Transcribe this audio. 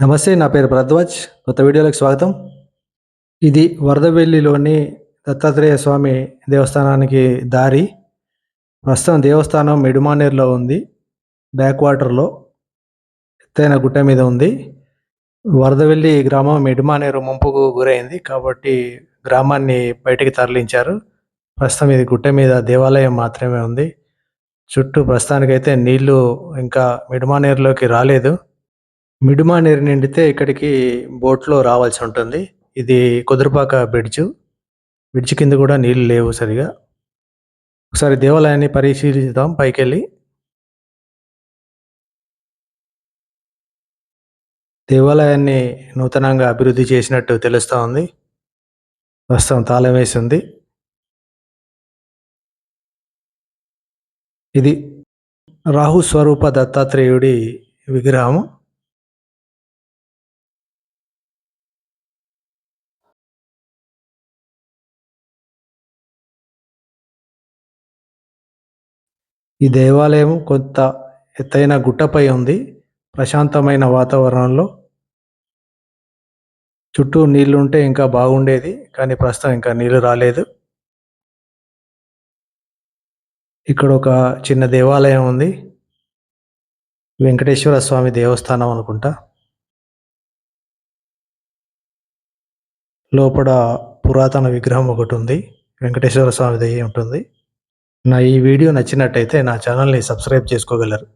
నమస్తే నా పేరు భరద్వాజ్ కొత్త వీడియోలకు స్వాగతం. ఇది వరదవెల్లిలోని దత్తాత్రేయ స్వామి దేవస్థానానికి దారి. ప్రస్తుతం దేవస్థానం మిడుమానేర్లో ఉంది. బ్యాక్ వాటర్లో ఎత్తైన గుట్ట మీద ఉంది. వరదవెల్లి గ్రామం మిడుమానేరు ముంపుకు గురైంది కాబట్టి గ్రామాన్ని బయటికి తరలించారు. ప్రస్తుతం ఇది గుట్ట మీద దేవాలయం మాత్రమే ఉంది. చుట్టూ ప్రస్తుతానికైతే నీళ్ళు ఇంకా మిడుమానేరులోకి రాలేదు. మిడుమా నీరు నిండితే ఇక్కడికి బోట్లో రావాల్సి ఉంటుంది. ఇది కుదురుపాక బ్రిడ్జ్. బ్రిడ్జ్ కింద కూడా నీళ్ళు లేవు సరిగా. ఒకసారి దేవాలయాన్ని పరిశీలిద్దాం పైకెళ్ళి. దేవాలయాన్ని నూతనంగా అభివృద్ధి చేసినట్టు తెలుస్తూ ఉంది. ప్రస్తుతం తాళం వేసి ఉంది. ఇది రాహు స్వరూప దత్తాత్రేయుడి విగ్రహం ఈ దేవాలయం కొంత ఎత్తైన గుట్టపై ఉంది. ప్రశాంతమైన వాతావరణంలో చుట్టూ నీళ్ళు ఉంటే ఇంకా బాగుండేది కానీ ప్రస్తుతం ఇంకా నీళ్ళు రాలేదు. ఇక్కడ ఒక చిన్న దేవాలయం ఉంది. వెంకటేశ్వర స్వామి దేవస్థానం అనుకుంటా. లోపల పురాతన విగ్రహం ఒకటి ఉంది. వెంకటేశ్వర స్వామి దయ్యి ఉంటుంది. నా ఈ వీడియో నచ్చినట్టయితే నా ఛానల్ని సబ్స్క్రైబ్ చేసుకోగలరు.